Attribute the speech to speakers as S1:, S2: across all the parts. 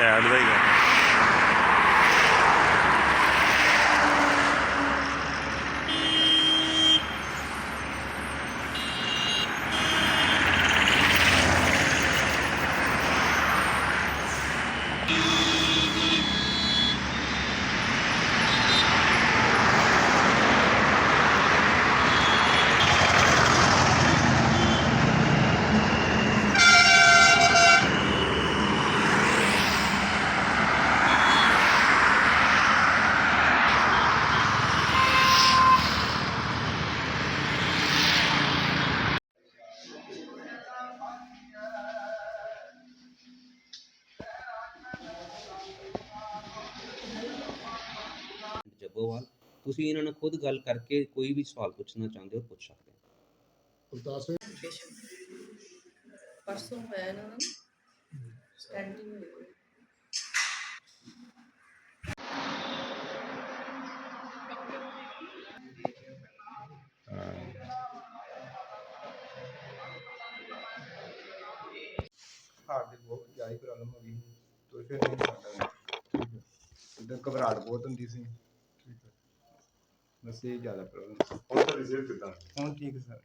S1: Add ਦਾ ਹੀ ਗਾ
S2: ਤੁਸੀਂ ਇਹਨਾਂ ਨਾਲ ਖੁਦ ਗੱਲ ਕਰਕੇ ਕੋਈ ਵੀ ਸਵਾਲ ਪੁੱਛਣਾ ਚਾਹੁੰਦੇ ਹੋ ਪੁੱਛ ਸਕਦੇ ਹੋ।
S3: ਗੁਰਦਾਸ ਸਿੰਘ
S4: ਪਰਸੋਂ ਹੋਇਆ ਇਹਨਾਂ ਨੂੰ ਸਟੈਂਡਿੰਗ ਹੋਈ ਹੋਈ।
S5: ਹਾਰਟ ਦੀ ਬਹੁਤ ਜ਼ਿਆਦਾ ਪ੍ਰੋਬਲਮ ਹੋ ਗਈ ਸੀ ਤੋਂ ਫਿਰ ਨਹੀਂ ਸਕਦਾ ਇਦਾਂ ਘਬਰਾਹਟ ਬਹੁਤ ਹੁੰਦੀ ਸੀ। ਬਸ ਇਹ ਜ਼ਿਆਦਾ ਪ੍ਰੋਬਲਮ
S6: ਹੁਣ ਤਾਂ ਰਿਜ਼ਲਟ ਕਿਦਾਂ?
S5: ਹੁਣ ਠੀਕ ਹੈ ਸਰ।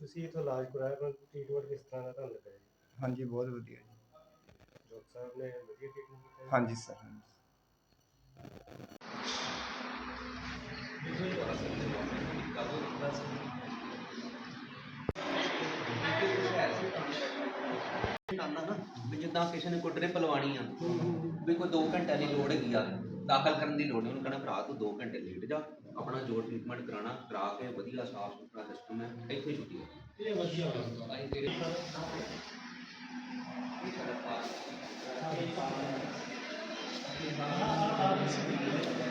S7: ਤੁਸੀਂ ਇਥੋਂ ਇਲਾਜ ਕਰਾਇਆ ਪਰ ਟ੍ਰੀਟਮੈਂਟ ਕਿਸ ਤਰ੍ਹਾਂ ਦਾ ਤੁਹਾਨੂੰ ਲੱਗਾ ਜੀ?
S5: ਹਾਂਜੀ ਬਹੁਤ ਵਧੀਆ ਜੀ।
S7: ਡਾਕਟਰ ਸਾਹਿਬ ਨੇ ਵਧੀਆ ਟ੍ਰੀਟਮੈਂਟ ਕੀਤਾ?
S5: ਹਾਂਜੀ ਸਰ ਹਾਂਜੀ।
S2: ਆਉਂਦਾ ਨਾ ਵੀ ਜਿੱਦਾਂ ਕਿਸੇ ਨੇ ਕੋਈ ਡ੍ਰਿਪ ਲਵਾਣੀ ਆ ਵੀ ਕੋਈ 2 ਘੰਟਿਆਂ ਦੀ ਲੋੜ ਹੈਗੀ ਆ। ਦਾਖਲ ਕਰਨ ਦੀ ਲੋੜ ਨਹੀਂ। ਉਹਨੂੰ ਕਹਿਣਾ ਭਰਾ ਤੂੰ 2 ਘੰਟੇ ਲੇਟ ਜਾ ਆਪਣਾ ਜੋ ਟ੍ਰੀਟਮੈਂਟ ਕਰਾਣਾ ਕਰਾ ਕੇ ਵਧੀਆ ਸਾਫ਼ ਸੁਥਰਾ ਸਿਸਟਮ ਹੈ ਇੱਥੇ ਛੁੱਟੀ ਹੈ।
S7: ਇਹ ਵਧੀਆ
S2: ਅਸੀਂ ਤੇਰੇ ਮਸ਼ੀਨ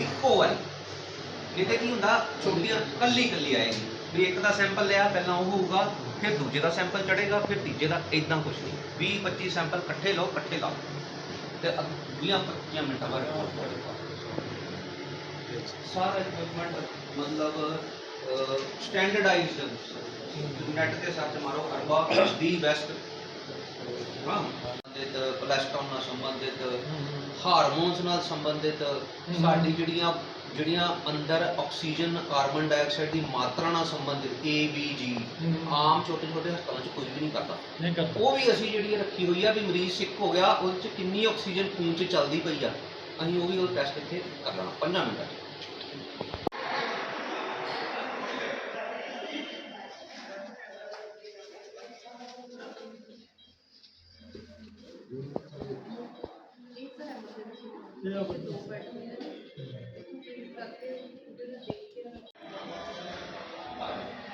S2: ਇੱਕੋ ਵਾਰੀ। ਨਹੀਂ ਤੇ ਕੀ ਹੁੰਦਾ ਛੋਟੀਆਂ ਕੱਲੀ ਕੱਲੀ ਆਏਗੀ। ਵੀ ਇੱਕ ਦਾ ਸੈਂਪਲ ਲਿਆ ਪਹਿਲਾਂ ਉਹ ਹੋਊਗਾ ਫਿਰ ਦੂਜੇ ਦਾ ਸੈਂਪਲ ਚੜੇਗਾ ਫਿਰ ਤੀਜੇ ਦਾ ਇਦਾਂ ਕੁਝ ਨਹੀਂ। 20 25 ਸੈਂਪਲ ਇਕੱਠੇ ਲਓ ਇਕੱਠੇ ਲਾਓ। ਤੇ 20 25 ਮਿੰਟਾਂ ਬਾਅਦ ਸਾਰਾ ਇਕਵਿਪਮੈਂਟ ਮਤਲਬ ਸਟੈਂਡਰਡਾਈਜ਼ਡ ਨੈਟ ਤੇ ਸਰਚ ਮਾਰੋ ਅਰਬਾ ਦੀ ਬੈਸਟ ਹਾਂ। ਸੰਬੰਧਿਤ ਕੋਲੇਸਟ੍ਰੋਲ ਨਾਲ ਸੰਬੰਧਿਤ ਹਾਰਮੋਨਸ ਨਾਲ ਸੰਬੰਧਿਤ ਸਾਡੀ ਜਿਹੜੀਆਂ ਜਿਹੜੀਆਂ ਅੰਦਰ ਆਕਸੀਜਨ ਕਾਰਬਨ ਡਾਈਆਕਸਾਈਡ ਦੀ ਮਾਤਰਾ ਨਾਲ ਸੰਬੰਧਿਤ ਏ ਬੀ ਜੀ ਆਮ ਛੋਟੇ ਛੋਟੇ ਹਸਪਤਾਲਾਂ 'ਚ ਕੋਈ ਵੀ ਨਹੀਂ ਕਰਦਾ। ਉਹ ਵੀ ਅਸੀਂ ਜਿਹੜੀ ਰੱਖੀ ਹੋਈ ਆ ਵੀ ਮਰੀਜ਼ ਸਿੱਕ ਹੋ ਗਿਆ ਉਹਦੇ 'ਚ ਕਿੰਨੀ ਆਕਸੀਜਨ ਖੂਨ 'ਚ ਚੱਲਦੀ ਪਈ ਆ ਅਸੀਂ ਉਹ ਵੀ ਉਹ ਟੈਸਟ ਇੱਥੇ ਕਰ ਲੈਣਾ 5 ਮਿੰਟਾਂ 'ਚ।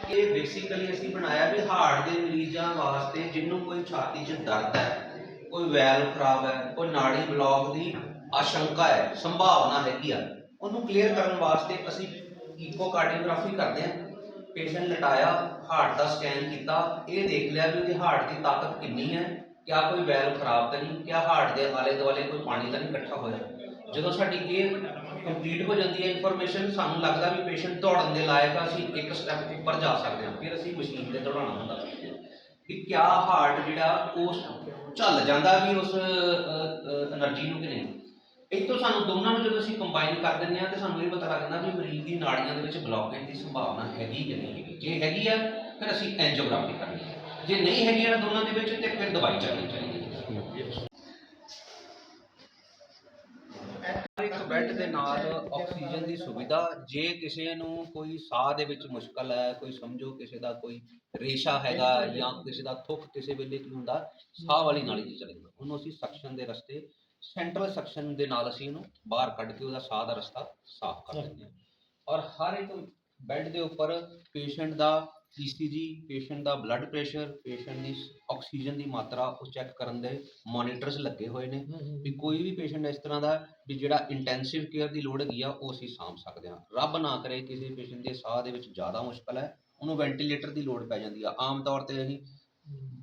S2: ਇਹ ਬੇਸਿਕਲੀ ਅਸੀਂ ਬਣਾਇਆ ਵੀ ਹਾਰਟ ਦੇ ਮਰੀਜ਼ਾਂ ਵਾਸਤੇ ਜਿਹਨੂੰ ਕੋਈ ਛਾਤੀ 'ਚ ਦਰਦ ਹੈ, ਕੋਈ ਵੈਲਵ ਖਰਾਬ ਹੈ, ਕੋਈ ਨਾੜੀ ਬਲੌਕ ਦੀ ਆਸ਼ੰਕਾ ਹੈ, ਸੰਭਾਵਨਾ ਹੈਗੀ ਆ, ਉਹਨੂੰ ਕਲੀਅਰ ਕਰਨ ਵਾਸਤੇ ਅਸੀਂ ਇਕੋਕਾਰਡੀਓਗ੍ਰਾਫੀ ਕਰਦੇ ਹਾਂ। ਪੇਸ਼ੈਂਟ ਲਟਾਇਆ ਹਾਰਟ ਦਾ ਸਕੈਨ ਕੀਤਾ, ਇਹ ਦੇਖ ਲਿਆ ਵੀ ਉਹਦੀ ਹਾਰਟ ਦੀ ਤਾਕਤ ਕਿੰਨੀ ਹੈ। ਕਿਆ ਕੋਈ ਵੈਲ ਖਰਾਬ ਤਾਂ ਨਹੀਂ, ਕਿਆ ਹਾਰਟ ਦੇ ਆਲੇ ਦੁਆਲੇ ਕੋਈ ਪਾਣੀ ਤਾਂ ਨਹੀਂ ਇਕੱਠਾ ਹੋਇਆ? ਜਦੋਂ ਸਾਡੀ ਇਹ ਕੰਪਲੀਟ ਹੋ ਜਾਂਦੀ ਹੈ ਇਨਫੋਰਮੇਸ਼ਨ ਸਾਨੂੰ ਲੱਗਦਾ ਵੀ ਪੇਸ਼ੈਂਟ ਦੌੜਨ ਦੇ ਲਾਇਕ ਆ, ਅਸੀਂ ਇੱਕ ਸਟੈਪ ਉੱਪਰ ਜਾ ਸਕਦੇ ਹਾਂ, ਫਿਰ ਅਸੀਂ ਮਸ਼ੀਨ ਤੇ ਦੌੜਾਉਣਾ ਹੁੰਦਾ ਕਿ ਕਿਆ ਹਾਰਟ ਜਿਹੜਾ ਉਸ ਚੱਲ ਜਾਂਦਾ ਵੀ ਉਸ એનર્ਜੀ ਨੂੰ ਕਿ ਨਹੀਂ ਇਤੋਂ ਸਾਨੂੰ ਦੋਨਾਂ ਨੂੰ ਜਦੋਂ ਅਸੀਂ ਕੰਬਾਈਨ ਕਰ ਦਿੰਦੇ ਆ ਤੇ ਸਾਨੂੰ ਇਹ ਪਤਾ ਲੱਗਦਾ ਵੀ ਮਰੀਜ਼ ਦੀ ਨਾੜੀਆਂ ਦੇ ਵਿੱਚ ਬਲੌਕੇਜ ਦੀ ਸੰਭਾਵਨਾ ਹੈਗੀ ਕਿ ਨਹੀਂ ਹੈਗੀ। ਜੇ ਹੈਗੀ ਆ, ਫਿਰ ਅਸੀਂ ਐਂਜੀਓਗ੍ਰਾਫੀ ਕਰਨੀ ਹੈ। ਜੇ ਨਹੀਂ ਹੈਗੀ ਦੋਨਾਂ ਦੇ ਵਿੱਚ ਤੇ ਫਿਰ ਦਵਾਈ ਚੱਲਣੀ ਚਾਹੀਦੀ ਹੈ। ਇੱਕ ਬੈੱਡ ਦੇ ਨਾਲ ਆਕਸੀਜਨ ਦੀ ਸੁਵਿਧਾ, ਜੇ ਕਿਸੇ ਨੂੰ ਕੋਈ ਸਾਹ ਦੇ ਵਿੱਚ ਮੁਸ਼ਕਲ ਹੈ, ਕੋਈ ਸਮਝੋ ਕਿਸੇ ਦਾ ਕੋਈ ਰੇਸ਼ਾ ਹੈਗਾ ਜਾਂ ਕਿਸੇ ਦਾ ਥੁੱਕ ਕਿਸੇ ਵੇਲੇ ਕੀ ਹੁੰਦਾ, ਸਾਹ ਵਾਲੀ ਨਾਲੀ ਦੀ ਚੱਲੇਗਾ ਉਹਨੂੰ ਅਸੀਂ ਸਕਸ਼ਨ ਦੇ ਰਸਤੇ ਸੈਂਟਰਲ ਸਕਸ਼ਨ ਦੇ ਨਾਲ ਅਸੀਂ ਉਹਨੂੰ ਬਾਹਰ ਕੱਢ ਕੇ ਉਹਦਾ ਸਾਹ ਦਾ ਰਸਤਾ ਸਾਫ਼ ਕਰ ਦਿੰਦੇ ਹਾਂ। ਔਰ ਹਰ ਇੱਕ ਬੈੱਡ ਦੇ ਉੱਪਰ ਪੇਸ਼ੈਂਟ ਦਾ ਈਸੀਜੀ ਪੇਸ਼ੈਂਟ ਦਾ ਬਲੱਡ ਪ੍ਰੈਸ਼ਰ ਪੇਸ਼ੈਂਟ ਦੀ ਆਕਸੀਜਨ ਦੀ ਮਾਤਰਾ ਉਹ ਚੈੱਕ ਕਰਨ ਦੇ ਮੋਨੀਟਰਸ ਲੱਗੇ ਹੋਏ ਨੇ ਵੀ ਕੋਈ ਵੀ ਪੇਸ਼ੈਂਟ ਇਸ ਤਰ੍ਹਾਂ ਦਾ ਵੀ ਜਿਹੜਾ ਇੰਟੈਂਸਿਵ ਕੇਅਰ ਦੀ ਲੋੜ ਹੈਗੀ ਆ ਉਹ ਅਸੀਂ ਸਾਂਭ ਸਕਦੇ ਹਾਂ। ਰੱਬ ਨਾ ਕਰੇ ਕਿਸੇ ਪੇਸ਼ੈਂਟ ਦੇ ਸਾਹ ਦੇ ਵਿੱਚ ਜ਼ਿਆਦਾ ਮੁਸ਼ਕਲ ਹੈ ਉਹਨੂੰ ਵੈਂਟੀਲੇਟਰ ਦੀ ਲੋੜ ਪੈ ਜਾਂਦੀ ਆ। ਆਮ ਤੌਰ ਤੇ ਅਸੀਂ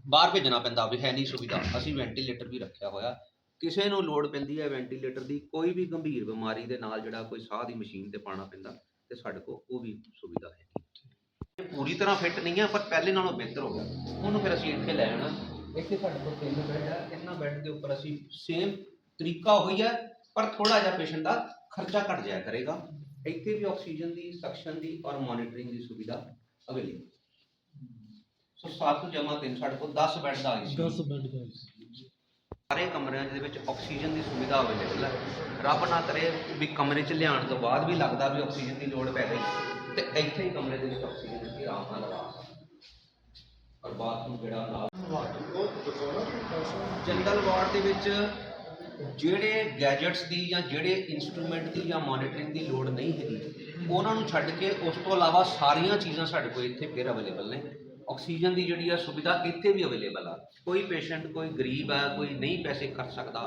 S2: ਬਾਹਰ ਭੇਜਣਾ ਪੈਂਦਾ ਵੀ ਹੈ ਨਹੀਂ ਸੁਵਿਧਾ ਅਸੀਂ ਵੈਂਟੀਲੇਟਰ ਵੀ ਰੱਖਿਆ ਹੋਇਆ। ਕਿਸੇ ਨੂੰ ਲੋੜ ਪੈਂਦੀ ਹੈ ਵੈਂਟੀਲੇਟਰ ਦੀ ਕੋਈ ਵੀ ਗੰਭੀਰ ਬਿਮਾਰੀ ਦੇ ਨਾਲ ਜਿਹੜਾ ਕੋਈ ਸਾਹ ਦੀ ਮਸ਼ੀਨ ਤੇ ਪਾਣਾ ਪੈਂਦਾ ਤੇ ਸਾਡੇ ਕੋਲ ਉਹ ਵੀ ਸੁਵਿਧਾ ਹੈ ਪੂਰੀ ਤਰ੍ਹਾਂ ਫਿੱਟ ਨਹੀਂ ਹੈ ਪਰ ਪਹਿਲੇ ਨਾਲੋਂ ਬਿਹਤਰ ਹੋ ਗਿਆ। ਉਹਨੂੰ ਫਿਰ ਅਸੀਂ ਇੱਥੇ ਲੈ ਆਣਾ ਇੱਥੇ ਸਾਡੇ ਕੋਲ ਤਿੰਨ ਬੈੱਡ ਹੈ ਤਿੰਨਾਂ ਬੈੱਡ ਦੇ ਉੱਪਰ ਅਸੀਂ ਸੇਮ ਤਰੀਕਾ ਹੋਈ ਹੈ ਪਰ ਥੋੜਾ ਜਿਹਾ ਪੇਸ਼ੈਂਟ ਦਾ ਖਰਚਾ ਘਟ ਜਾਇਆ ਕਰੇਗਾ। ਇੱਥੇ ਵੀ ਆਕਸੀਜਨ ਦੀ ਸਕਸ਼ਨ ਦੀ ਔਰ ਮੋਨੀਟਰਿੰਗ ਦੀ ਸੁਵਿਧਾ ਅਵੇਲੇਬਲ ਸੋ 7 ਜਮਾ 3 ਸਾਡੇ ਕੋਲ 10 ਬੈੱਡ ਦਾ ਆਈ 10 ਬੈੱਡ ਦਾ ਸਾਰੇ ਕਮਰਿਆਂ ਦੇ ਵਿੱਚ ਆਕਸੀਜਨ ਦੀ ਸੁਵਿਧਾ ਅਵੇਲੇਬਲ ਹੈ ਰੱਬ ਨਾ ਕਰੇ ਵੀ ਕਮਰੇ 'ਚ ਲਿਆਉਣ ਤੋਂ ਬਾਅਦ ਵੀ ਲੱਗਦਾ ਵੀ ਆਕਸੀਜਨ ਦੀ ਲੋੜ ਪੈ ਗਈ। ਤੇ ਇੱਥੇ ਹੀ ਕਮਰੇ ਦੇ ਵਿੱਚ ਆਕਸੀਜਨ ਦੀ ਆਰਾਮ ਨਾਲ ਲਗਾ ਔਰ ਬਾਥਰੂਮ ਜਿਹੜਾ ਨਾਲ ਜਨਰਲ ਵਾਰਡ ਦੇ ਵਿੱਚ ਜਿਹੜੇ ਗੈਜਟਸ ਦੀ ਜਾਂ ਜਿਹੜੇ ਇਨਸਟਰੂਮੈਂਟ ਦੀ ਜਾਂ ਮੋਨੀਟਰਿੰਗ ਦੀ ਲੋੜ ਨਹੀਂ ਹੈਗੀ, ਉਹਨਾਂ ਨੂੰ ਛੱਡ ਕੇ ਉਸ ਤੋਂ ਇਲਾਵਾ ਸਾਰੀਆਂ ਚੀਜ਼ਾਂ ਸਾਡੇ ਕੋਲ ਇੱਥੇ ਫਿਰ ਅਵੇਲੇਬਲ ਨੇ। ਆਕਸੀਜਨ ਦੀ ਜਿਹੜੀ ਆ ਸੁਵਿਧਾ ਇੱਥੇ ਵੀ ਅਵੇਲੇਬਲ ਆ। ਕੋਈ ਪੇਸ਼ੈਂਟ ਕੋਈ ਗਰੀਬ ਆ, ਕੋਈ ਨਹੀਂ ਪੈਸੇ ਖਰਚ ਸਕਦਾ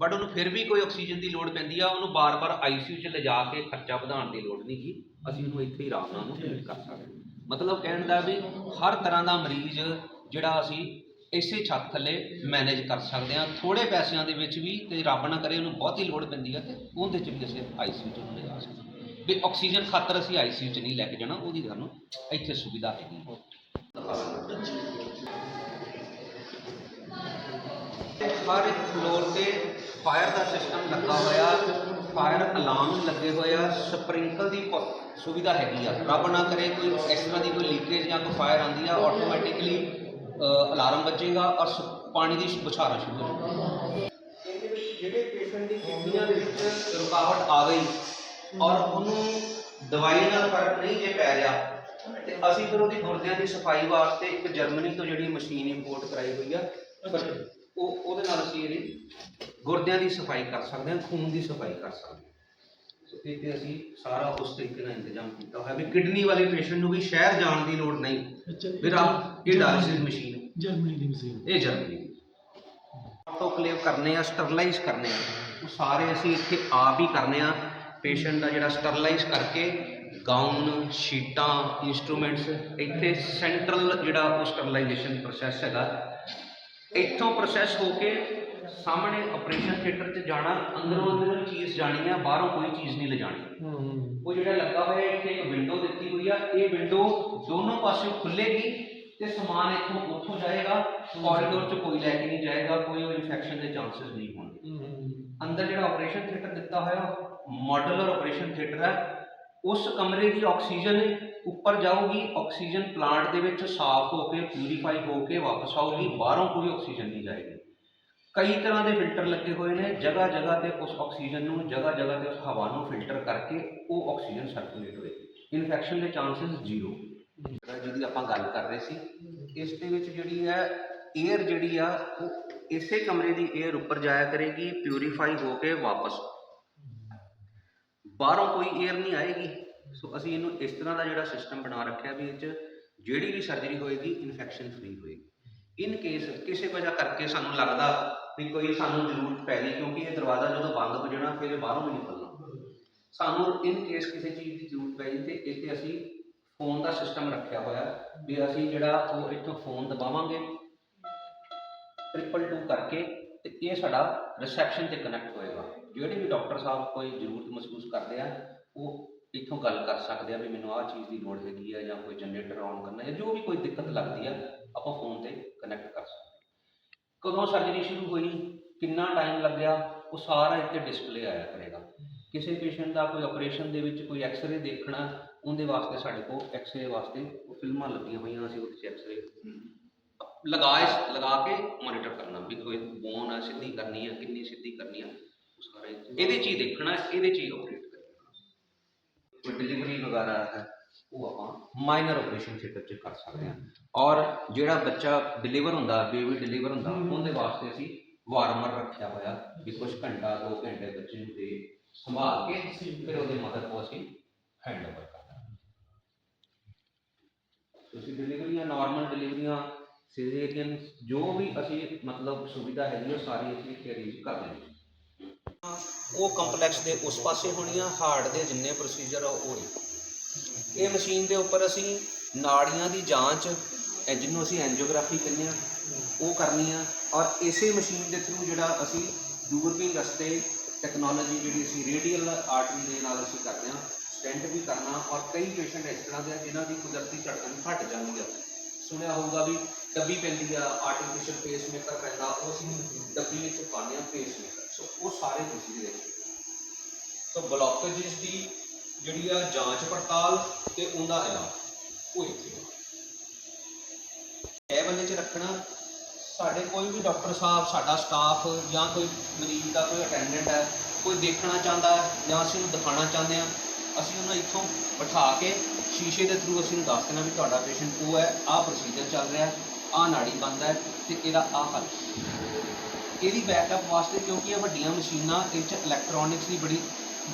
S2: ਬਟ ਉਹਨੂੰ ਫਿਰ ਵੀ ਕੋਈ ਆਕਸੀਜਨ ਦੀ ਲੋੜ ਪੈਂਦੀ ਆ, ਉਹਨੂੰ ਬਾਰ-ਬਾਰ ਆਈਸੀਯੂ 'ਚ ਲਿਜਾ ਕੇ ਖਰਚਾ ਵਧਾਉਣ ਦੀ ਲੋੜ ਨਹੀਂ ਗੀ। ਅਸੀਂ ਉਹਨੂੰ ਇੱਥੇ ਹੀ ਆਰਾਮ ਨਾਲ ਉਹਨੂੰ ਟ੍ਰੀਟ ਕਰ ਸਕਦੇ ਮਤਲਬ ਕਹਿਣ ਦਾ ਵੀ ਹਰ ਤਰ੍ਹਾਂ ਦਾ ਮਰੀਜ਼ ਜਿਹੜਾ ਅਸੀਂ ਇਸੇ ਛੱਤ ਥੱਲੇ ਮੈਨੇਜ ਕਰ ਸਕਦੇ ਹਾਂ। ਥੋੜੇ ਪੈਸਿਆਂ ਦੇ ਵਿੱਚ ਵੀ ਤੇ ਰੱਬ ਨਾ ਕਰੇ ਉਹਨੂੰ ਬਹੁਤੀ ਲੋੜ ਪੈਂਦੀ ਆ ਤੇ ਉਹਦੇ 'ਚ ਵੀ ਅਸੀਂ ਆਈਸੀਯੂ 'ਚ ਲਿਜਾ ਸਕਦੇ ਹਾਂ। ਵੀ ਆਕਸੀਜਨ ਖਾਤਰ ਅਸੀਂ ਆਈਸੀਯੂ 'ਚ ਨਹੀਂ ਲੈ ਕੇ ਜਾਣਾ, ਉਹਦੀ ਸਾਨੂੰ ਇੱਥੇ ਸੁਵਿਧਾ ਹੈਗੀ। ਹਰ ਇੱਕ ਫਲੋਰ ਤੇ ਫਾਇਰ ਦਾ ਸਿਸਟਮ ਲੱਗਾ ਹੋਇਆ ਫਾਇਰ ਅਲਾਰਮਸ ਲੱਗੇ ਹੋਇਆ ਸਪ੍ਰਿੰਕਲ ਦੀ ਸੁਵਿਧਾ ਹੈਗੀ ਆ। ਰੱਬ ਨਾ ਕਰੇ ਕੋਈ ਇਸ ਤਰ੍ਹਾਂ ਦੀ ਕੋਈ ਲੀਕੇਜ ਜਾਂ ਕੋਈ ਫਾਇਰ ਆਂਦੀ ਆ ਆਟੋਮੈਟਿਕਲੀ ਅਲਾਰਮ ਵੱਜੇਗਾ ਔਰ ਪਾਣੀ ਦੀ ਬੁਛਾਰਾ ਸ਼ੁਰੂ ਹੋ ਵਿੱਚ ਜਿਹੜੇ ਪੇਸ਼ੈਂਟ ਦੀ ਕਿਡਨੀਆਂ ਦੇ ਵਿੱਚ ਰੁਕਾਵਟ ਆ ਗਈ ਔਰ ਉਹਨੂੰ ਦਵਾਈ ਨਾਲ ਫ਼ਰਕ ਨਹੀਂ ਜੇ ਪੈ ਰਿਹਾ ਤੇ ਅਸੀਂ ਫਿਰ ਉਹਦੀ ਗੁਰਦਿਆਂ ਦੀ ਸਫ਼ਾਈ ਵਾਸਤੇ ਇੱਕ ਜਰਮਨੀ ਤੋਂ ਜਿਹੜੀ ਮਸ਼ੀਨ ਇੰਪੋਰਟ ਕਰਾਈ ਹੋਈ ਆ ਉਹ ਉਹਦੇ ਨਾਲ ਅਸੀਂ ਇਹਦੀ ਗੁਰਦਿਆਂ ਦੀ ਸਫ਼ਾਈ ਕਰ ਸਕਦੇ ਹਾਂ ਖੂਨ ਦੀ ਸਫ਼ਾਈ ਕਰ ਸਕਦੇ ਹਾਂ। ਸੋ ਇਹ ਤੇ ਅਸੀਂ ਸਾਰਾ ਉਸ ਤਰੀਕੇ ਨਾਲ ਇੰਤਜ਼ਾਮ ਕੀਤਾ ਹੋਇਆ ਵੀ ਕਿਡਨੀ ਵਾਲੇ ਪੇਸ਼ੈਂਟ ਨੂੰ ਵੀ ਸ਼ਹਿਰ ਜਾਣ ਦੀ ਲੋੜ ਨਹੀਂ। ਵੀ ਰਾਮ ਇਹ ਡਾਇਲਿਸਿਸ ਮਸ਼ੀਨ।
S1: ਜਰਮਨੀ ਦੀ ਮਸ਼ੀਨ।
S2: ਇਹ ਜਰਮਨੀ। ਆਟੋਕਲੇਵ ਕਰਨੇ ਆ ਸਟਰਲਾਈਜ਼ ਕਰਨੇ ਆ। ਉਹ ਸਾਰੇ ਅਸੀਂ ਇੱਥੇ ਆਪ ਹੀ ਕਰਨੇ ਆ। ਪੇਸ਼ੈਂਟ ਦਾ ਜਿਹੜਾ ਸਟਰਲਾਈਜ਼ ਕਰਕੇ ਗਾਊਨ ਸ਼ੀਟਾਂ ਇਨਸਟਰੂਮੈਂਟਸ ਇੱਥੇ ਸੈਂਟਰਲ ਜਿਹੜਾ ਉਹ ਸਟਰਲਾਈਜੇਸ਼ਨ ਪ੍ਰੋਸੈਸ ਹੈਗਾ ਇੱਥੋਂ ਪ੍ਰੋਸੈਸ ਹੋ ਕੇ ਸਾਹਮਣੇ ਆਪਰੇਸ਼ਨ ਥੀਏਟਰ 'ਚ ਜਾਣਾ ਅੰਦਰੋਂ ਅੰਦਰ ਚੀਜ਼ ਜਾਣੀ ਆ ਬਾਹਰੋਂ ਕੋਈ ਚੀਜ਼ ਨਹੀਂ ਲਿਜਾਣੀ। ਉਹ ਜਿਹੜਾ ਲੱਗਾ ਹੋਇਆ ਇੱਥੇ ਇੱਕ ਵਿੰਡੋ ਦਿੱਤੀ ਹੋਈ ਆ ਇਹ ਵਿੰਡੋ ਦੋਨੋਂ ਪਾਸਿਓਂ ਖੁੱਲੇਗੀ ਤੇ ਸਮਾਨ ਇੱਥੋਂ ਉੱਥੋਂ ਜਾਏਗਾ ਕੋਰੀਡੋਰ 'ਚ ਕੋਈ ਲੈ ਕੇ ਨਹੀਂ ਜਾਏਗਾ ਕੋਈ ਇਨਫੈਕਸ਼ਨ ਦੇ ਚਾਂਸਸ ਨਹੀਂ ਹੋਣਗੇ। ਅੰਦਰ ਜਿਹੜਾ ਆਪਰੇਸ਼ਨ ਥੀਏਟਰ ਦਿੱਤਾ ਹੋਇਆ ਮਾਡੂਲਰ ਆਪਰੇਸ਼ਨ ਥੀਏਟਰ ਹੈ ਉਸ ਕਮਰੇ ਦੀ ਆਕਸੀਜਨ ਉੱਪਰ ਜਾਊਗੀ, ਆਕਸੀਜਨ ਪਲਾਂਟ ਦੇ ਵਿੱਚ ਸਾਫ਼ ਹੋ ਕੇ, ਪਿਊਰੀਫਾਈ ਹੋ ਕੇ ਵਾਪਸ ਆਊਗੀ, ਬਾਹਰੋਂ ਕੋਈ ਆਕਸੀਜਨ ਨਹੀਂ ਜਾਏਗੀ। ਕਈ ਤਰ੍ਹਾਂ ਦੇ ਫਿਲਟਰ ਲੱਗੇ ਹੋਏ ਨੇ ਜਗ੍ਹਾ ਜਗ੍ਹਾ ਤੇ ਉਸ ਆਕਸੀਜਨ ਨੂੰ ਜਗ੍ਹਾ ਜਗ੍ਹਾ ਤੇ ਉਸ ਹਵਾ ਨੂੰ ਫਿਲਟਰ ਕਰਕੇ ਉਹ ਆਕਸੀਜਨ ਸਰਕੂਲੇਟ ਹੋਏਗੀ। ਇਨਫੈਕਸ਼ਨ ਦੇ ਚਾਂਸਸ ਜ਼ੀਰੋ ਜਿਹਦੀ ਆਪਾਂ ਗੱਲ ਕਰ ਰਹੇ ਸੀ, ਇਸ ਦੇ ਵਿੱਚ ਜਿਹੜੀ ਹੈ 에ਅਰ ਜਿਹੜੀ ਆ, ਉਹ ਇਸੇ ਕਮਰੇ ਦੀ 에ਅਰ ਉੱਪਰ ਜਾਇਆ ਕਰੇਗੀ ਪਿਊਰੀਫਾਈ ਹੋ ਕੇ ਵਾਪਸ ਬਾਹਰੋਂ ਕੋਈ 에ਅਰ ਨਹੀਂ ਆਏਗੀ। ਸੋ ਅਸੀਂ ਇਹਨੂੰ ਇਸ ਤਰ੍ਹਾਂ ਦਾ ਜਿਹੜਾ ਸਿਸਟਮ ਬਣਾ ਰੱਖਿਆ ਵੀ ਇਹ 'ਚ ਜਿਹੜੀ ਵੀ ਸਰਜਰੀ ਹੋਏਗੀ ਇਨਫੈਕਸ਼ਨ ਫ੍ਰੀ ਹੋਏਗੀ। ਇਨ ਕੇਸ ਕਿਸੇ ਵਜ੍ਹਾ ਕਰਕੇ ਸਾਨੂੰ ਲੱਗਦਾ ਵੀ ਕੋਈ ਸਾਨੂੰ ਜ਼ਰੂਰਤ ਪੈ ਗਈ, ਕਿਉਂਕਿ ਇਹ ਦਰਵਾਜ਼ਾ ਜਦੋਂ ਬੰਦ ਹੋ ਜਾਣਾ, ਫਿਰ ਇਹ ਬਾਹਰੋਂ ਵੀ ਨਿਕਲਣਾ। ਸਾਨੂੰ ਇਨ ਕੇਸ ਕਿਸੇ ਚੀਜ਼ ਦੀ ਜ਼ਰੂਰਤ ਪੈ ਗਈ ਤੇ ਇੱਥੇ ਅਸੀਂ ਫੋਨ ਦਾ ਸਿਸਟਮ ਰੱਖਿਆ ਹੋਇਆ ਵੀ ਅਸੀਂ ਜਿਹੜਾ ਉਹ ਇੱਥੋਂ ਫੋਨ ਦਬਾਵਾਂਗੇ ਟ੍ਰਿਪਲ ਟੂ ਕਰਕੇ ਤੇ ਇਹ ਸਾਡਾ ਰਿਸੈਪਸ਼ਨ ਤੇ ਕਨੈਕਟ ਹੋਏਗਾ। ਜਿਹੜੇ ਵੀ ਡਾਕਟਰ ਸਾਹਿਬ ਕੋਈ ਜ਼ਰੂਰਤ ਮਹਿਸੂਸ ਕਰਦੇ ਆ, ਉਹ ਇੱਥੋਂ ਗੱਲ ਕਰ ਸਕਦੇ ਆ ਵੀ ਮੈਨੂੰ ਆਹ ਚੀਜ਼ ਦੀ ਲੋੜ ਹੈਗੀ ਆ ਜਾਂ ਕੋਈ ਜਨਰੇਟਰ ਆਨ ਕਰਨਾ ਜਾਂ ਜੋ ਵੀ ਕੋਈ ਦਿੱਕਤ ਲੱਗਦੀ ਆ, ਆਪਾਂ ਫੋਨ ਤੇ ਕਨੈਕਟ ਕਰ ਸਕਦੇ ਕਦੋਂ ਸਰਜਰੀ ਸ਼ੁਰੂ ਹੋਈ, ਕਿੰਨਾ ਟਾਈਮ ਲੱਗਿਆ, ਉਹ ਸਾਰਾ ਇੱਥੇ ਡਿਸਪਲੇ ਆਇਆ ਕਰੇਗਾ। ਕਿਸੇ ਪੇਸ਼ੈਂਟ ਦਾ ਕੋਈ ਆਪਰੇਸ਼ਨ ਦੇ ਵਿੱਚ ਕੋਈ ਐਕਸ-ਰੇ ਦੇਖਣਾ, ਉਹਦੇ ਵਾਸਤੇ ਸਾਡੇ ਕੋਲ ਐਕਸ-ਰੇ ਵਾਸਤੇ ਉਹ ਫਿਲਮਾਂ ਲੱਗੀਆਂ ਹੋਈਆਂ, ਅਸੀਂ ਉਹਦੇ 'ਚ ਐਕਸ-ਰੇ ਲਗਾ ਇਸ- ਲਗਾ ਕੇ ਮੋਨੀਟਰ ਕਰਨਾ ਵੀ ਕੋਈ ਬੋਨ ਆ ਸਿੱਧੀ ਕਰਨੀ ਆ ਕਿੰਨੀ ਸਿੱਧੀ ਕਰਨੀ ਆ ਉਹ ਸਾਰਾ ਇਹਦੇ 'ਚ ਹੀ ਦੇਖਣਾ ਇਹਦੇ 'ਚ ਆਪਰੇਟ ਕਰਨਾ। ਕੋਈ ਡਿਲੀਵਰੀ ਵਗੈਰਾ ਹੈ ਉਹ ਆਪਾਂ ਮਾਈਨਰ ਆਪਰੇਸ਼ਨ ਥੀਏਟਰ 'ਚ ਕਰ ਸਕਦੇ ਹਾਂ। ਔਰ ਜਿਹੜਾ ਬੱਚਾ ਡਿਲੀਵਰ ਹੁੰਦਾ ਬੇਬੀ ਡਿਲੀਵਰ ਹੁੰਦਾ ਉਹਦੇ ਵਾਸਤੇ ਅਸੀਂ ਵਾਰਮਰ ਰੱਖਿਆ ਹੋਇਆ ਵੀ ਕੁਝ ਘੰਟਾ ਦੋ ਘੰਟੇ ਬੱਚੇ ਨੂੰ ਦੇ ਸੰਭਾਲ ਕੇ ਫਿਰ ਉਹਦੇ ਮਦਰ ਕੋ ਅਸੀਂ ਸਿਜ਼ੇਰੀਅਨ ਜੋ ਵੀ ਅਸੀਂ ਮਤਲਬ ਸੁਵਿਧਾ ਹੈਗੀ ਉਹ ਸਾਰੀ ਅਸੀਂ ਇੱਥੇ ਕਰ ਦਿੰਦੇ ਉਹ ਕੰਪਲੈਕਸ ਦੇ ਉਸ ਪਾਸੇ ਹੋਣੀਆਂ ਹਾਰਟ ਦੇ ਜਿੰਨੇ ਪ੍ਰੋਸੀਜਰ ਆ, ਉਹ ਇਹ। ਇਹ ਮਸ਼ੀਨ ਦੇ ਉੱਪਰ ਅਸੀਂ ਨਾੜੀਆਂ ਦੀ ਜਾਂਚ ਜਿਹਨੂੰ ਅਸੀਂ ਐਂਜੀਓਗ੍ਰਾਫੀ ਕਹਿੰਦੇ ਆ, ਉਹ ਕਰਨੀ ਆ। ਔਰ ਇਸੇ ਮਸ਼ੀਨ ਦੇ ਥਰੂ ਜਿਹੜਾ ਅਸੀਂ ਦੂਰਬੀਨ ਰਸਤੇ ਟੈਕਨੋਲੋਜੀ ਜਿਹੜੀ ਅਸੀਂ ਰੇਡੀਅਲ ਆਰਟਰੀ ਦੇ ਨਾਲ ਅਸੀਂ ਕਰਦੇ ਆ ਸਟੈਂਟ ਵੀ ਕਰਨਾ। ਔਰ ਕਈ ਪੇਸ਼ੈਂਟ ਇਸ ਤਰ੍ਹਾਂ ਦੇ ਆ, ਜਿਨ੍ਹਾਂ ਦੀ ਕੁਦਰਤੀ ਧੜਕਣ ਘਟ ਜਾਂਦੀ ਆ। ਸੁਣਿਆ ਹੋਊਗਾ ਵੀ ਡੱਬੀ ਪੈਂਦੀ ਆ ਆਰਟੀਫੀਸ਼ੀਅਲ ਪੇਸਮੇਕਰ ਪੈਂਦਾ, ਉਹ ਅਸੀਂ ਡੱਬੀ ਵਿੱਚ ਪਾਉਂਦੇ ਆ ਪੇਸਮੇਕਰ ਸੋ ਉਹ ਸਾਰੇ ਤੁਸੀਂ ਦੇ ਸੋ ਬਲੌਕੇਜਸ ਦੀ ਜਿਹੜੀ ਆ ਜਾਂਚ ਪੜਤਾਲ ਤੇ ਉਹਦਾ ਇਲਾਜ, ਉਹ ਇੱਥੇ ਇਹ ਬੰਦੇ 'ਚ ਰੱਖਣਾ, ਸਾਡੇ ਕੋਈ ਵੀ ਡਾਕਟਰ ਸਾਹਿਬ, ਸਾਡਾ ਸਟਾਫ ਜਾਂ ਕੋਈ ਮਰੀਜ਼ ਦਾ ਕੋਈ ਅਟੈਂਡੈਂਟ ਹੈ, ਕੋਈ ਦੇਖਣਾ ਚਾਹੁੰਦਾ ਹੈ ਜਾਂ ਅਸੀਂ ਉਹਨੂੰ ਦਿਖਾਉਣਾ ਚਾਹੁੰਦੇ ਹਾਂ ਅਸੀਂ ਉਹਨੂੰ ਇੱਥੋਂ ਬਿਠਾ ਕੇ ਸ਼ੀਸ਼ੇ ਦੇ ਥਰੂ ਅਸੀਂ ਉਹਨੂੰ ਦੱਸ ਦੇਣਾ ਵੀ ਤੁਹਾਡਾ ਪੇਸ਼ੈਂਟ ਉਹ ਹੈ, ਆਹ ਪ੍ਰੋਸੀਜਰ ਚੱਲ ਰਿਹਾ ਆਹ ਨਾੜੀ ਬੰਦ ਹੈ ਤੇ ਇਹਦਾ ਆਹ ਹੱਲ। ਇਹਦੀ ਬੈਕਅਪ ਵਾਸਤੇ ਕਿਉਂਕਿ ਇਹ ਵੱਡੀਆਂ ਮਸ਼ੀਨਾਂ, ਇਹ 'ਚ ਇਲੈਕਟ੍ਰੋਨਿਕਸ ਦੀ ਬੜੀ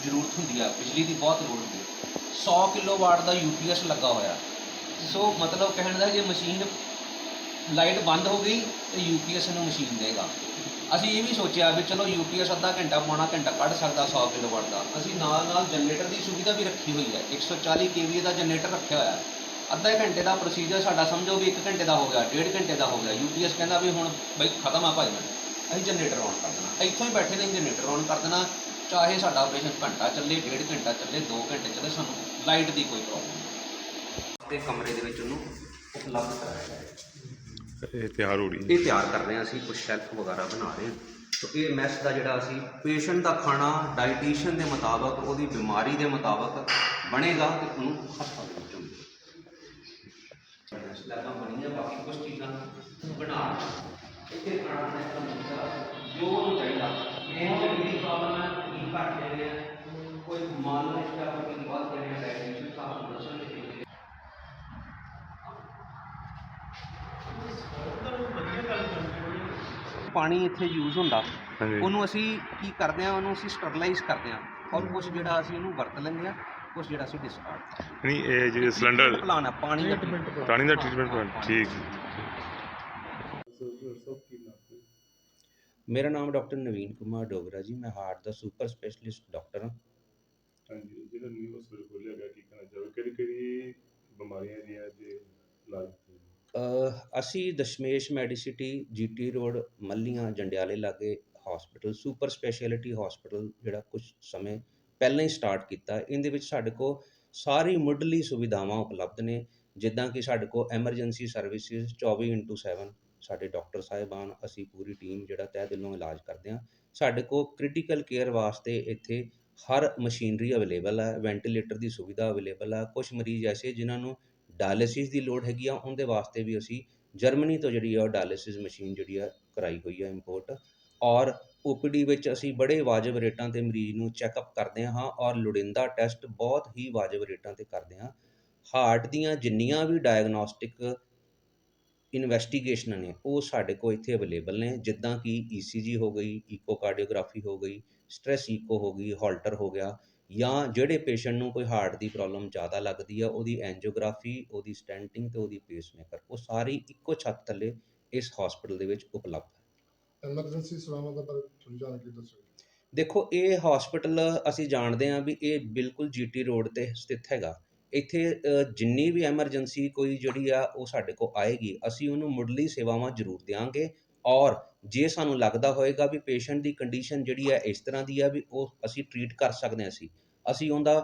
S2: ਜ਼ਰੂਰਤ ਹੁੰਦੀ ਆ, ਬਿਜਲੀ ਦੀ ਬਹੁਤ ਲੋੜ ਹੁੰਦੀ ਹੈ 100 ਕਿਲੋਵਾਟ ਦਾ ਯੂਪੀਐਸ ਲੱਗਾ ਹੋਇਆ। ਸੋ ਮਤਲਬ ਕਹਿਣ ਦਾ ਜੇ ਮਸ਼ੀਨ ਲਾਈਟ ਬੰਦ ਹੋ ਗਈ ਤੇ ਯੂਪੀਐਸ ਨੂੰ ਮਸ਼ੀਨ ਦੇਗਾ। ਅਸੀਂ ਇਹ ਵੀ ਸੋਚਿਆ ਵੀ ਚਲੋ ਯੂਪੀਐਸ ਅੱਧਾ ਘੰਟਾ ਪੌਣਾ ਘੰਟਾ ਕੱਢ ਸਕਦਾ 100 ਕਿਲੋਵਾਟ ਦਾ ਅਸੀਂ ਨਾਲ ਨਾਲ ਜਨਰੇਟਰ ਦੀ ਸੁਵਿਧਾ ਵੀ ਰੱਖੀ ਹੋਈ ਹੈ। 140 ਕੇਵੀ ਦਾ ਜਨਰੇਟਰ ਰੱਖਿਆ ਹੋਇਆ। ਹੈ ਅੱਧੇ ਘੰਟੇ ਦਾ ਪ੍ਰੋਸੀਜਰ ਸਾਡਾ ਸਮਝੋ ਵੀ 1 ਘੰਟੇ ਦਾ ਹੋ ਗਿਆ, ਡੇਢ ਘੰਟੇ ਦਾ ਹੋ ਗਿਆ। ਯੂਪੀਐਸ ਕਹਿੰਦਾ ਵੀ ਹੁਣ ਬਈ ਖਤਮ ਆ ਭਾਈ ਅਸੀਂ ਜਨਰੇਟਰ ਔਨ ਕਰ ਦੇਣਾ। ਇੱਥੋਂ ਹੀ ਬੈਠੇ ਨੇ ਜਨਰੇਟਰ ਔਨ ਕਰ ਦੇਣਾ। ਚਾਹੇ ਸਾਡਾ ਆਪਰੇਸ਼ਨ ਘੰਟਾ ਚੱਲੇ, ਡੇਢ ਘੰਟਾ ਚੱਲੇ 2 ਘੰਟੇ ਚੱਲੇ, ਸਾਨੂੰ ਲਾਈਟ ਦੀ ਕੋਈ ਪ੍ਰੋਬਲਮ ਨਹੀਂ। ਤੇ ਕਮਰੇ ਦੇ ਵਿੱਚ ਉਹਨੂੰ ਉਪਲਬਧ ਕਰਾਇਆ ਜਾਏ।
S1: ਇਹ ਤਿਆਰ ਹੋ ਰਹੀ ਹੈ।
S2: ਇਹ ਤਿਆਰ ਕਰ ਰਹੇ ਹਾਂ ਅਸੀਂ ਕੁਝ ਸ਼ੈਲਫ ਵਗੈਰਾ ਬਣਾ ਰਹੇ ਹਾਂ। ਸੋ ਇਹ ਮੈਸ ਦਾ ਜਿਹੜਾ ਅਸੀਂ ਪੇਸ਼ੈਂਟ ਦਾ ਖਾਣਾ ਡਾਈਟੀਸ਼ੀਅਨ ਦੇ ਮੁਤਾਬਕ, ਉਹਦੀ ਬਿਮਾਰੀ ਦੇ ਮੁਤਾਬਕ ਬਣੇਗਾ ਤੇ ਉਹਨੂੰ ਹਸਪਤਾਲ ਦੇ ਵਿੱਚੋਂ ਸਲਾਹਾਂ ਬਣੀਆਂ ਬਾਕੀ ਕੁਝ ਚੀਜ਼ਾਂ ਬਣਾ ਇੱਥੇ ਖਾਣਾ ਬਣਾਇਆ ਤਾਂ ਜੋ ਉਹਨੂੰ ਚਾਹੀਦਾ। ਇਹ ਜਿਹੜੀ ਪ੍ਰੋਬਲਮ ਹੈ, ਕੀ ਘੱਟ ਦੇ ਕੋਈ ਮੰਨ ਲਓ ਕੋਈ ਬਹੁਤ ਜਿਹੜੇ ਡਾਈਟੀਸ਼ੀਅਨ ਸਾਹਿਬ ਨੂੰ ਦੱਸਣਗੇ ਪਾਣੀ ਇੱਥੇ ਯੂਜ਼ ਹੁੰਦਾ
S1: ਹਾਂਜੀ।
S2: ਉਹਨੂੰ ਅਸੀਂ ਕੀ ਕਰਦੇ ਆ ਉਹਨੂੰ ਅਸੀਂ ਸਟਰਲਾਈਜ਼ ਕਰਦੇ ਆ ਔਰ ਕੁਝ ਜਿਹੜਾ ਅਸੀਂ ਉਹਨੂੰ ਵਰਤ ਲੈਂਦੇ ਆ ਕੁਝ ਜਿਹੜਾ ਅਸੀਂ ਡਿਸਕਾਰਡ
S1: ਨਹੀਂ ਇਹ ਜਿਹੜੇ ਸਿਲੰਡਰ
S2: ਪਲਾਨ ਆ ਪਾਣੀ ਦਾ
S1: ਪਾਣੀ ਦਾ ਟ੍ਰੀਟਮੈਂਟ ਪਲਾਂਟ ਠੀਕ।
S2: ਮੇਰਾ ਨਾਮ ਡਾਕਟਰ ਨਵੀਨ ਕੁਮਾਰ ਡੋਗਰਾ ਜੀ ਮੈਂ ਹਾਰਟ ਦਾ ਸੁਪਰ ਸਪੈਸ਼ਲਿਸਟ ਡਾਕਟਰ ਹਾਂ।
S1: ਹਾਂਜੀ ਜਿਹੜਾ ਨਿਊ ਹਸਪੀਟਲ ਖੋਲਿਆ ਗਿਆ ਕੀ ਕਹਿਣਾ ਚਾਹੋ ਕਿਹੜੀ ਕਿਹੜੀ ਬਿਮਾਰੀਆਂ ਦੀਆਂ ਜੇ ਇਲਾਜ
S2: ਅਸੀਂ Dashmesh Medicity G T road, Mallian, ਜੰਡਿਆਲੇ ਲਾਗੇ ਹਸਪੀਟਲ ਸੁਪਰ ਸਪੈਸ਼ਲਿਟੀ ਹਸਪੀਟਲ ਜਿਹੜਾ ਕੁਝ ਸਮੇਂ ਪਹਿਲਾਂ ਹੀ ਸਟਾਰਟ ਕੀਤਾ। ਇਹਦੇ ਵਿੱਚ ਸਾਡੇ ਕੋਲ ਸਾਰੀ ਮੁੱਢਲੀ ਸੁਵਿਧਾਵਾਂ ਉਪਲਬਧ ਨੇ, ਜਿੱਦਾਂ ਕਿ ਸਾਡੇ ਕੋਲ ਐਮਰਜੈਂਸੀ ਸਰਵਿਸਿਜ਼ 24/7 ਸਾਡੇ ਡਾਕਟਰ ਸਾਹਿਬਾਨ, ਅਸੀਂ ਪੂਰੀ ਟੀਮ ਜਿਹੜਾ ਤਹਿ ਦਿਲੋਂ ਇਲਾਜ ਕਰਦੇ ਹਾਂ। ਸਾਡੇ ਕੋਲ ਕ੍ਰਿਟੀਕਲ ਕੇਅਰ ਵਾਸਤੇ ਇੱਥੇ ਹਰ ਮਸ਼ੀਨਰੀ ਅਵੇਲੇਬਲ ਹੈ ਵੈਂਟੀਲੇਟਰ ਦੀ ਸੁਵਿਧਾ ਅਵੇਲੇਬਲ ਹੈ ਕੁਝ ਮਰੀਜ਼ ਐਸੇ ਜਿਨ੍ਹਾਂ ਨੂੰ ਡਾਇਲਿਸਿਸ ਦੀ ਲੋੜ ਹੈਗੀ ਆ, ਉਹਦੇ ਵਾਸਤੇ ਵੀ ਅਸੀਂ ਜਰਮਨੀ ਤੋਂ ਜਿਹੜੀ ਆ, ਉਹ ਡਾਇਲਿਸਿਸ ਮਸ਼ੀਨ ਜਿਹੜੀ ਆ, ਕਰਾਈ ਹੋਈ ਆ ਇੰਪੋਰਟ ਔਰ ਓਪੀਡੀ ਵਿੱਚ ਅਸੀਂ ਬੜੇ ਵਾਜਬ ਰੇਟਾਂ ਤੇ ਮਰੀਜ਼ ਨੂੰ ਚੈੱਕਅਪ ਕਰਦੇ ਹਾਂ ਔਰ ਲੋੜੀਂਦਾ ਟੈਸਟ ਬਹੁਤ ਹੀ ਵਾਜਬ ਰੇਟਾਂ ਤੇ ਕਰਦੇ ਹਾਂ। ਹਾਰਟ ਦੀਆਂ ਜਿੰਨੀਆਂ ਵੀ ਡਾਇਗਨੋਸਟਿਕ ਇਨਵੈਸਟੀਗੇਸ਼ਨ ਨੇ, ਉਹ ਸਾਡੇ ਕੋਲ ਇੱਥੇ ਅਵੇਲੇਬਲ ਨੇ, ਜਿੱਦਾਂ ਕਿ ਈਸੀਜੀ ਹੋ ਗਈ ਇਕੋਕਾਰਡੀਓਗ੍ਰਾਫੀ ਹੋ ਗਈ ਸਟ੍ਰੈਸ ਈਕੋ ਹੋ ਗਈ ਹਾਲਟਰ ਹੋ ਗਿਆ ਜਾਂ ਜਿਹੜੇ ਪੇਸ਼ੈਂਟ ਨੂੰ ਕੋਈ ਹਾਰਟ ਦੀ ਪ੍ਰੋਬਲਮ ਜ਼ਿਆਦਾ ਲੱਗਦੀ ਆ ਉਹਦੀ ਐਂਜੀਓਗ੍ਰਾਫੀ ਉਹਦੀ ਸਟੈਂਟਿੰਗ ਤੇ ਉਹਦੀ ਪੇਸਮੇਕਰ ਉਹ ਸਾਰੀ ਇੱਕੋ ਛੱਤ ਥੱਲੇ ਇਸ ਹਸਪੀਟਲ ਦੇ ਵਿੱਚ ਉਪਲਬਧ ਹੈ
S3: ਐਮਰਜੈਂਸੀ ਸੇਵਾਵਾਂ ਦਾ ਬਾਰੇ ਥੋੜੀ ਜਾਣਕਾਰੀ ਦੱਸੋ
S2: ਦੇਖੋ ਇਹ ਹਸਪੀਟਲ ਅਸੀਂ ਜਾਣਦੇ ਹਾਂ ਵੀ ਇਹ ਬਿਲਕੁਲ ਜੀਟੀ ਰੋਡ ਤੇ ਸਥਿਤ ਹੈਗਾ। ਇੱਥੇ ਜਿੰਨੀ ਵੀ ਐਮਰਜੈਂਸੀ ਕੋਈ ਜਿਹੜੀ ਆ ਉਹ ਸਾਡੇ ਕੋਲ ਆਏਗੀ ਅਸੀਂ ਉਹਨੂੰ ਮੁੱਢਲੀ ਸੇਵਾਵਾਂ ਜ਼ਰੂਰ ਦਿਆਂਗੇ ਔਰ ਜੇ ਸਾਨੂੰ ਲੱਗਦਾ ਹੋਏਗਾ ਵੀ ਪੇਸ਼ੈਂਟ ਦੀ ਕੰਡੀਸ਼ਨ ਜਿਹੜੀ ਹੈ ਇਸ ਤਰ੍ਹਾਂ ਦੀ ਆ ਵੀ ਉਹ ਅਸੀਂ ਟਰੀਟ ਕਰ ਸਕਦੇ ਹਾਂ ਅਸੀਂ ਅਸੀਂ ਉਹਦਾ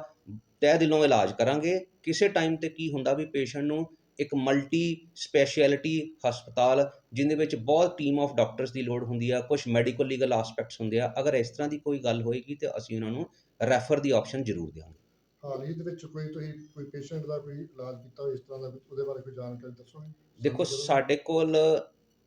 S2: ਤਹਿ ਦਿਲੋਂ ਇਲਾਜ ਕਰਾਂਗੇ। ਕਿਸੇ ਟਾਈਮ ਤੇ ਕੀ ਹੁੰਦਾ ਵੀ ਪੇਸ਼ੈਂਟ ਨੂੰ ਇੱਕ ਮਲਟੀ ਸਪੈਸ਼ਲਿਟੀ ਹਸਪਤਾਲ ਜਿੰਦੇ ਵਿੱਚ ਬਹੁਤ ਟੀਮ ਆਫ ਡਾਕਟਰਸ ਦੀ ਲੋੜ ਹੁੰਦੀ ਆ ਕੁਝ ਮੈਡੀਕਲ ਲੀਗਲ ਐਸਪੈਕਟਸ ਹੁੰਦੇ ਆ ਅਗਰ ਇਸ ਤਰ੍ਹਾਂ ਦੀ ਕੋਈ ਗੱਲ ਹੋਏਗੀ ਤੇ ਅਸੀਂ ਉਹਨਾਂ ਨੂੰ ਰੈਫਰ ਦੀ ਆਪਸ਼ਨ ਜ਼ਰੂਰ ਦਿਆਂਗੇ।
S3: ਹਾਲ ਹੀ ਦੇ ਵਿੱਚ ਕੋਈ ਤੁਸੀਂ ਕੋਈ ਪੇਸ਼ੈਂਟ ਦਾ ਕੋਈ ਇਲਾਜ ਕੀਤਾ ਹੋਵੇ ਇਸ ਤਰ੍ਹਾਂ ਦਾ ਉਹਦੇ ਬਾਰੇ ਕੋਈ ਜਾਣਕਾਰੀ ਦੱਸੋਗੇ?
S2: ਦੇਖੋ ਸਾਡੇ ਕੋਲ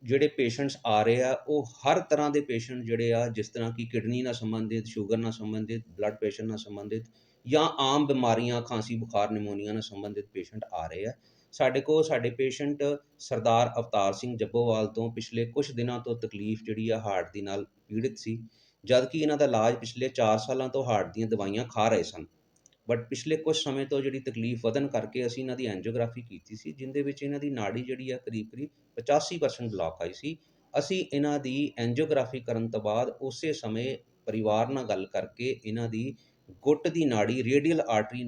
S2: ਜਿਹੜੇ ਪੇਸ਼ੈਂਟਸ ਆ ਰਹੇ ਆ, ਉਹ ਹਰ ਤਰ੍ਹਾਂ ਦੇ ਪੇਸ਼ੈਂਟ ਜਿਹੜੇ ਆ, ਜਿਸ ਤਰ੍ਹਾਂ ਕਿ ਕਿਡਨੀ ਨਾਲ ਸੰਬੰਧਿਤ, ਸ਼ੂਗਰ ਨਾਲ ਸੰਬੰਧਿਤ ਬਲੱਡ ਪ੍ਰੈਸ਼ਰ ਨਾਲ ਸੰਬੰਧਿਤ ਜਾਂ ਆਮ ਬਿਮਾਰੀਆਂ, ਖਾਂਸੀ, ਬੁਖਾਰ, ਨਿਮੋਨੀਆ ਨਾਲ ਸੰਬੰਧਿਤ ਪੇਸ਼ੈਂਟ ਆ ਰਹੇ ਆ। ਸਾਡੇ ਕੋਲ ਸਾਡੇ ਪੇਸ਼ੈਂਟ ਸਰਦਾਰ ਅਵਤਾਰ ਸਿੰਘ ਜੱਬੋਵਾਲ ਤੋਂ ਪਿਛਲੇ ਕੁਝ ਦਿਨਾਂ ਤੋਂ ਤਕਲੀਫ ਜਿਹੜੀ ਆ, ਹਾਰਟ ਦੀ ਨਾਲ ਪੀੜਿਤ ਸੀ। ਜਦਕਿ ਇਹਨਾਂ ਦਾ ਇਲਾਜ ਪਿਛਲੇ 4 ਸਾਲਾਂ ਤੋਂ ਹਾਰਟ ਦੀਆਂ ਦਵਾਈਆਂ ਖਾ ਰਹੇ ਸਨ। ਬਟ ਪਿਛਲੇ ਕੁਝ ਸਮੇਂ ਤੋਂ ਜਿਹੜੀ ਤਕਲੀਫ ਵਧਣ ਕਰਕੇ ਅਸੀਂ ਇਹਨਾਂ ਦੀ ਐਂਜੀਓਗ੍ਰਾਫੀ ਕੀਤੀ ਸੀ, ਜਿੰਦੇ ਵਿੱਚ ਇਹਨਾਂ ਦੀ ਨਾੜੀ ਜਿਹੜੀ ਆ ਕਰੀਬ ਕਰੀਬ 85% ਬਲੌਕ ਆਈ ਸੀ। ਅਸੀਂ ਇਹਨਾਂ ਦੀ ਐਂਜੀਓਗ੍ਰਾਫੀ ਕਰਨ ਤੋਂ ਬਾਅਦ ਉਸੇ ਸਮੇਂ ਪਰਿਵਾਰ ਨਾਲ ਗੱਲ ਕਰਕੇ ਇਹਨਾਂ ਦੀ ਗੁੱਟ ਦੀ ਨਾੜੀ ਰੇਡੀਅਲ ਆਰਟਰੀ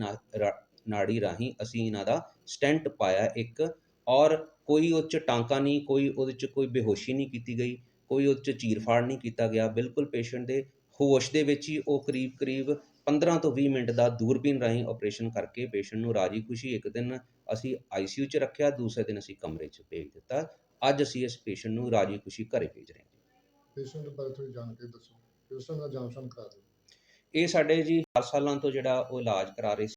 S2: ਨਾੜੀ ਰਾਹੀਂ ਅਸੀਂ ਇਹਨਾਂ ਦਾ ਸਟੈਂਟ ਪਾਇਆ ਇੱਕ ਔਰ ਕੋਈ ਉਹ 'ਚ ਟਾਂਕਾ ਨਹੀਂ, ਕੋਈ ਉਹਦੇ 'ਚ ਕੋਈ ਬੇਹੋਸ਼ੀ ਨਹੀਂ ਕੀਤੀ ਗਈ, ਕੋਈ ਉਹਦੇ 'ਚ ਚੀਰਫਾੜ ਨਹੀਂ ਕੀਤਾ ਗਿਆ। ਬਿਲਕੁਲ ਪੇਸ਼ੈਂਟ ਦੇ ਹੋਸ਼ ਦੇ ਵਿੱਚ ਹੀ ਉਹ ਕਰੀਬ ਕਰੀਬ 15 ਤੋਂ 20 ਮਿੰਟ ਦਾ ਦੂਰਬੀਨ ਰਾਹੀਂ ਆਪਰੇਸ਼ਨ ਕਰਕੇ ਪੇਸ਼ੈਂਟ ਨੂੰ ਰਾਜੀ ਖੁਸ਼ੀ ਇੱਕ ਦਿਨ ਅਸੀਂ ਆਈਸੀਯੂ 'ਚ ਰੱਖਿਆ ਦੂਸਰੇ ਦਿਨ ਅਸੀਂ ਕਮਰੇ 'ਚ ਭੇਜ ਦਿੱਤਾ। ਅੱਜ ਅਸੀਂ ਇਸ ਪੇਸ਼ੈਂਟ ਨੂੰ ਰਾਜੀ ਖੁਸ਼ੀ ਘਰੇ ਭੇਜ ਰਹੇ ਹਾਂ
S3: ਪੇਸ਼ੈਂਟ ਬਾਰੇ ਥੋੜੀ ਜਾਣਕਾਰੀ ਦੱਸੋ। ਪੇਸ਼ੈਂਟ ਦਾ ਜਾਂਚ ਕਰਾ ਦਿਓ।
S2: ਇਹ ਸਾਡੇ ਜੀ 10 ਸਾਲਾਂ ਤੋਂ ਜਿਹੜਾ ਉਹ ਇਲਾਜ ਕਰਾ ਰਹੇ ਸੀ